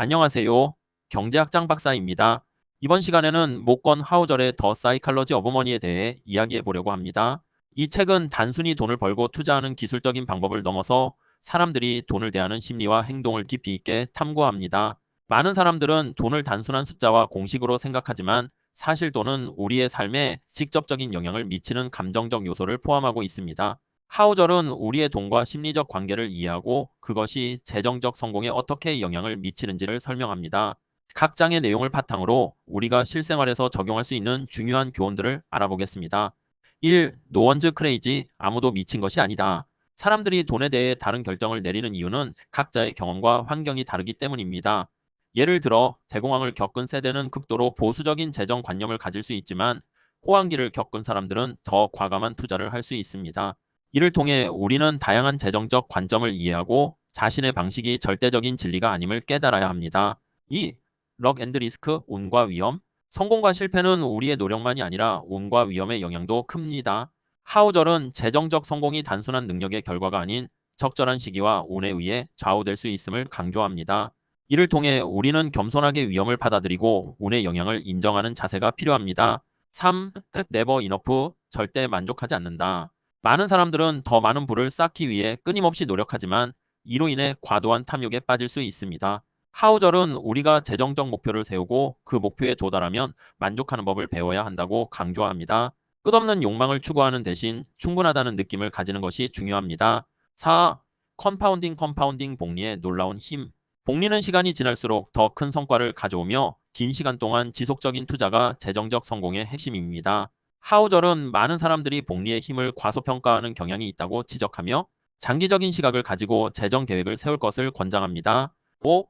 안녕하세요. 경제학장 박사입니다. 이번 시간에는 목건 하우절의 더 사이칼러지 오브 머니에 대해 이야기해 보려고 합니다. 이 책은 단순히 돈을 벌고 투자하는 기술적인 방법을 넘어서 사람들이 돈을 대하는 심리와 행동을 깊이 있게 탐구합니다. 많은 사람들은 돈을 단순한 숫자와 공식으로 생각하지만 사실 돈은 우리의 삶에 직접적인 영향을 미치는 감정적 요소를 포함하고 있습니다. 하우절은 우리의 돈과 심리적 관계를 이해하고 그것이 재정적 성공에 어떻게 영향을 미치는지를 설명합니다. 각 장의 내용을 바탕으로 우리가 실생활에서 적용할 수 있는 중요한 교훈들을 알아보겠습니다. 1. 노원즈 크레이지 아무도 미친 것이 아니다. 사람들이 돈에 대해 다른 결정을 내리는 이유는 각자의 경험과 환경이 다르기 때문입니다. 예를 들어 대공황을 겪은 세대는 극도로 보수적인 재정 관념을 가질 수 있지만 호황기를 겪은 사람들은 더 과감한 투자를 할 수 있습니다. 이를 통해 우리는 다양한 재정적 관점을 이해하고 자신의 방식이 절대적인 진리가 아님을 깨달아야 합니다. 2. 럭 앤드 리스크, 운과 위험. 성공과 실패는 우리의 노력만이 아니라 운과 위험의 영향도 큽니다. 하우절은 재정적 성공이 단순한 능력의 결과가 아닌 적절한 시기와 운에 의해 좌우될 수 있음을 강조합니다. 이를 통해 우리는 겸손하게 위험을 받아들이고 운의 영향을 인정하는 자세가 필요합니다. 3. 네버 이너프, 절대 만족하지 않는다. 많은 사람들은 더 많은 부를 쌓기 위해 끊임없이 노력하지만 이로 인해 과도한 탐욕에 빠질 수 있습니다. 하우절은 우리가 재정적 목표를 세우고 그 목표에 도달하면 만족하는 법을 배워야 한다고 강조합니다. 끝없는 욕망을 추구하는 대신 충분하다는 느낌을 가지는 것이 중요합니다. 4. 컴파운딩 컴파운딩 복리의 놀라운 힘. 복리는 시간이 지날수록 더 큰 성과를 가져오며 긴 시간 동안 지속적인 투자가 재정적 성공의 핵심입니다. 하우절은 많은 사람들이 복리의 힘을 과소평가하는 경향이 있다고 지적하며 장기적인 시각을 가지고 재정 계획을 세울 것을 권장합니다. 5.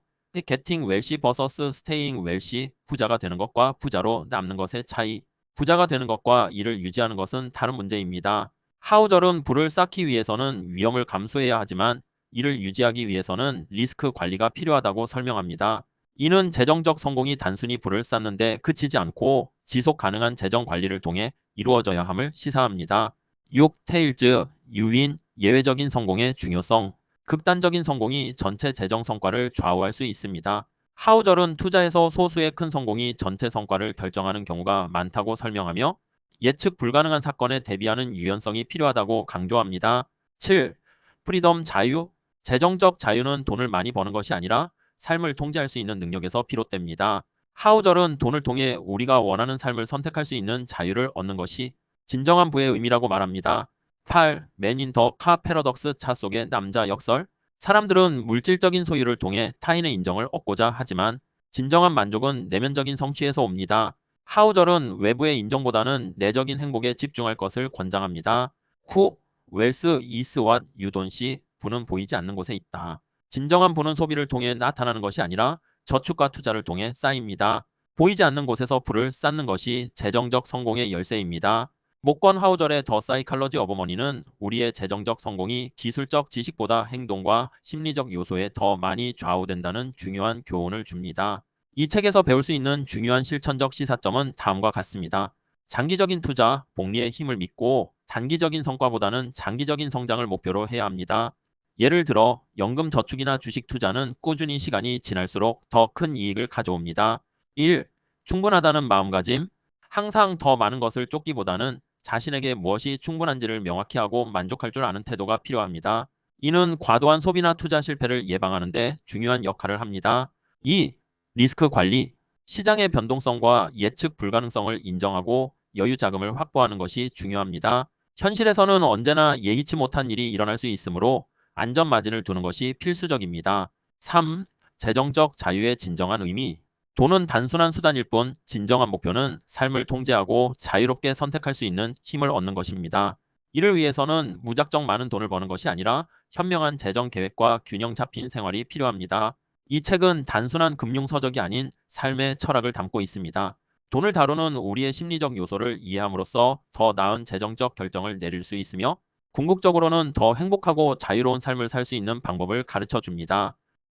getting wealthy vs staying wealthy 부자가 되는 것과 부자로 남는 것의 차이 부자가 되는 것과 이를 유지하는 것은 다른 문제입니다. 하우절은 부를 쌓기 위해서는 위험을 감수해야 하지만 이를 유지하기 위해서는 리스크 관리가 필요하다고 설명합니다. 이는 재정적 성공이 단순히 부를 쌓는데 그치지 않고 지속 가능한 재정 관리를 통해 이루어져야 함을 시사합니다. 6. 테일즈, 유인, 예외적인 성공의 중요성 극단적인 성공이 전체 재정 성과를 좌우할 수 있습니다. 하우절은 투자에서 소수의 큰 성공이 전체 성과를 결정하는 경우가 많다고 설명하며 예측 불가능한 사건에 대비하는 유연성이 필요하다고 강조합니다. 7. 프리덤 자유 재정적 자유는 돈을 많이 버는 것이 아니라 삶을 통제할 수 있는 능력에서 비롯됩니다. 하우절은 돈을 통해 우리가 원하는 삶을 선택할 수 있는 자유를 얻는 것이 진정한 부의 의미라고 말합니다. 8. 맨인 더 카 패러덕스 차 속의 남자 역설 사람들은 물질적인 소유를 통해 타인의 인정을 얻고자 하지만 진정한 만족은 내면적인 성취에서 옵니다. 하우절은 외부의 인정보다는 내적인 행복에 집중할 것을 권장합니다. 후, 웰스 이스와 유돈시 부는 보이지 않는 곳에 있다. 진정한 부는 소비를 통해 나타나는 것이 아니라 저축과 투자를 통해 쌓입니다. 보이지 않는 곳에서 부를 쌓는 것이 재정적 성공의 열쇠입니다. 목건 하우절의 더 사이칼러지 어버머니는 우리의 재정적 성공이 기술적 지식보다 행동과 심리적 요소에 더 많이 좌우된다는 중요한 교훈을 줍니다. 이 책에서 배울 수 있는 중요한 실천적 시사점은 다음과 같습니다. 장기적인 투자, 복리의 힘을 믿고 단기적인 성과보다는 장기적인 성장을 목표로 해야 합니다. 예를 들어 연금 저축이나 주식 투자는 꾸준히 시간이 지날수록 더 큰 이익을 가져옵니다. 1. 충분하다는 마음가짐 항상 더 많은 것을 쫓기보다는 자신에게 무엇이 충분한지를 명확히 하고 만족할 줄 아는 태도가 필요합니다. 이는 과도한 소비나 투자 실패를 예방하는 데 중요한 역할을 합니다. 2. 리스크 관리 시장의 변동성과 예측 불가능성을 인정하고 여유 자금을 확보하는 것이 중요합니다. 현실에서는 언제나 예기치 못한 일이 일어날 수 있으므로 안전 마진을 두는 것이 필수적입니다. 3. 재정적 자유의 진정한 의미 돈은 단순한 수단일 뿐 진정한 목표는 삶을 통제하고 자유롭게 선택할 수 있는 힘을 얻는 것입니다. 이를 위해서는 무작정 많은 돈을 버는 것이 아니라 현명한 재정 계획과 균형 잡힌 생활이 필요합니다. 이 책은 단순한 금융 서적이 아닌 삶의 철학을 담고 있습니다. 돈을 다루는 우리의 심리적 요소를 이해함으로써 더 나은 재정적 결정을 내릴 수 있으며 궁극적으로는 더 행복하고 자유로운 삶을 살 수 있는 방법을 가르쳐 줍니다.